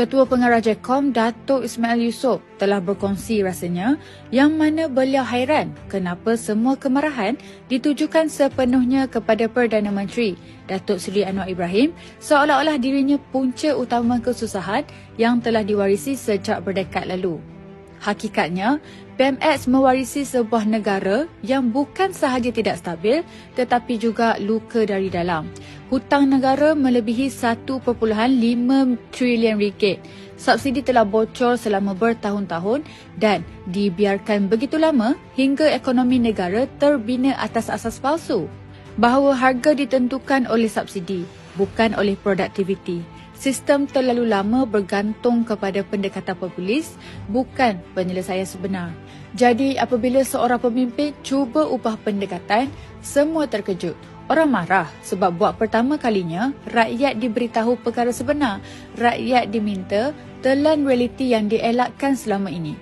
Ketua Pengarah JECOM Datuk Ismail Yusof telah berkongsi rasanya yang mana beliau hairan kenapa semua kemarahan ditujukan sepenuhnya kepada Perdana Menteri Datuk Seri Anwar Ibrahim seolah-olah dirinya punca utama kesusahan yang telah diwarisi sejak berdekad lalu. Hakikatnya, PMX mewarisi sebuah negara yang bukan sahaja tidak stabil tetapi juga luka dari dalam. Hutang negara melebihi 1.5 trilion ringgit. Subsidi telah bocor selama bertahun-tahun dan dibiarkan begitu lama hingga ekonomi negara terbina atas asas palsu bahawa harga ditentukan oleh subsidi bukan oleh produktiviti sistem terlalu lama bergantung kepada pendekatan populis bukan penyelesaian sebenar. Jadi apabila seorang pemimpin cuba ubah pendekatan, semua terkejut. Orang marah sebab buat pertama kalinya rakyat diberitahu perkara sebenar. Rakyat diminta telan realiti yang dielakkan selama ini.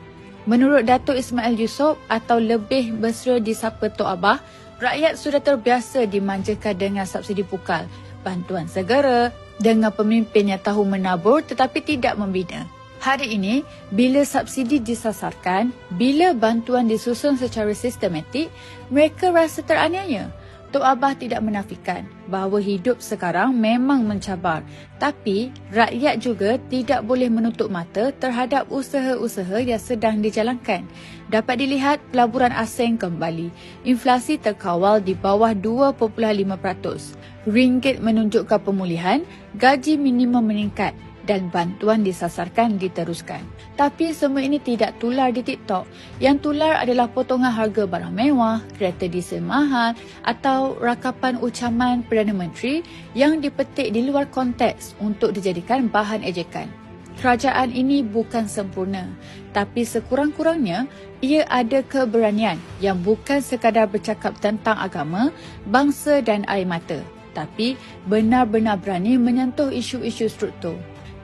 Menurut Datuk Ismail Yusof atau lebih besar disapa Tok Abah, rakyat sudah terbiasa dimanjakan dengan subsidi pukal, bantuan segera, dengan pemimpin yang tahu menabur tetapi tidak membina. Hari ini, bila subsidi disasarkan, bila bantuan disusun secara sistematik, mereka rasa teraniaya. Tok Abah tidak menafikan bahawa hidup sekarang memang mencabar. Tapi, rakyat juga tidak boleh menutup mata terhadap usaha-usaha yang sedang dijalankan. Dapat dilihat pelaburan asing kembali. Inflasi terkawal di bawah 2.5%. Ringgit menunjukkan pemulihan, gaji minimum meningkat dan bantuan disasarkan diteruskan. Tapi semua ini tidak tular di TikTok. Yang tular adalah potongan harga barang mewah, kereta diesel mahal atau rakapan ucapan Perdana Menteri yang dipetik di luar konteks untuk dijadikan bahan ejekan. Kerajaan ini bukan sempurna, tapi sekurang-kurangnya ia ada keberanian yang bukan sekadar bercakap tentang agama, bangsa dan air mata, tapi benar-benar berani menyentuh isu-isu struktur.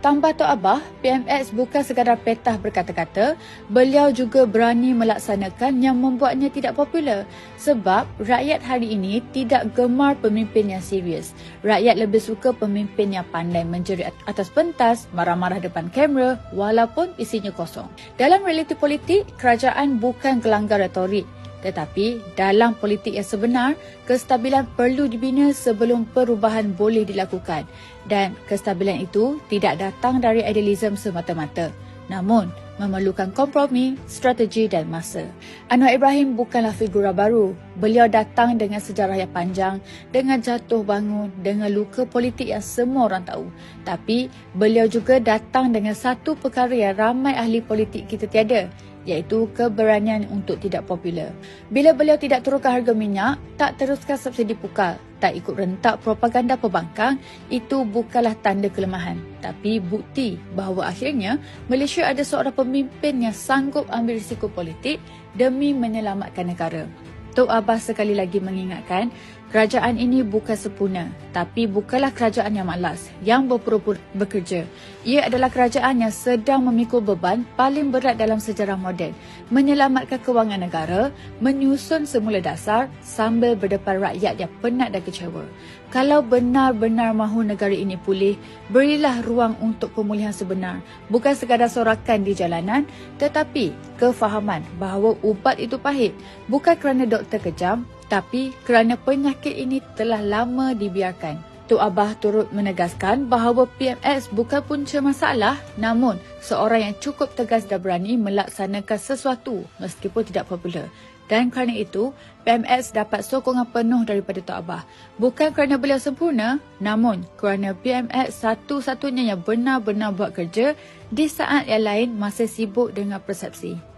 Tambah Tok Abah, PMX bukan sekadar petah berkata-kata, beliau juga berani melaksanakan yang membuatnya tidak popular. Sebab rakyat hari ini tidak gemar pemimpin yang serius. Rakyat lebih suka pemimpin yang pandai menjerit atas pentas, marah-marah depan kamera walaupun isinya kosong. Dalam realiti politik, kerajaan bukan gelanggar retorik. Tetapi dalam politik yang sebenar, kestabilan perlu dibina sebelum perubahan boleh dilakukan. Dan kestabilan itu tidak datang dari idealisme semata-mata. Namun, memerlukan kompromi, strategi dan masa. Anwar Ibrahim bukanlah figura baru. Beliau datang dengan sejarah yang panjang, dengan jatuh bangun, dengan luka politik yang semua orang tahu. Tapi, beliau juga datang dengan satu perkara yang ramai ahli politik kita tiada, iaitu keberanian untuk tidak popular. Bila beliau tidak turunkan harga minyak, tak teruskan subsidi pukal, tak ikut rentak propaganda pembangkang, itu bukanlah tanda kelemahan. Tapi bukti bahawa akhirnya Malaysia ada seorang pemimpin yang sanggup ambil risiko politik demi menyelamatkan negara. Tok Abbas sekali lagi mengingatkan, kerajaan ini bukan sempurna, tapi bukanlah kerajaan yang malas, yang berpura-pura bekerja. Ia adalah kerajaan yang sedang memikul beban paling berat dalam sejarah moden, menyelamatkan kewangan negara, menyusun semula dasar sambil berdepan rakyat yang penat dan kecewa. Kalau benar-benar mahu negara ini pulih, berilah ruang untuk pemulihan sebenar. Bukan sekadar sorakan di jalanan, tetapi kefahaman bahawa ubat itu pahit. Bukan kerana doktor kejam, tapi kerana penyakit ini telah lama dibiarkan. Tok Abah turut menegaskan bahawa PMX bukan punca masalah namun seorang yang cukup tegas dan berani melaksanakan sesuatu meskipun tidak popular. Dan kerana itu, PMX dapat sokongan penuh daripada Tok Abah. Bukan kerana beliau sempurna, namun kerana PMX satu-satunya yang benar-benar buat kerja di saat yang lain masih sibuk dengan persepsi.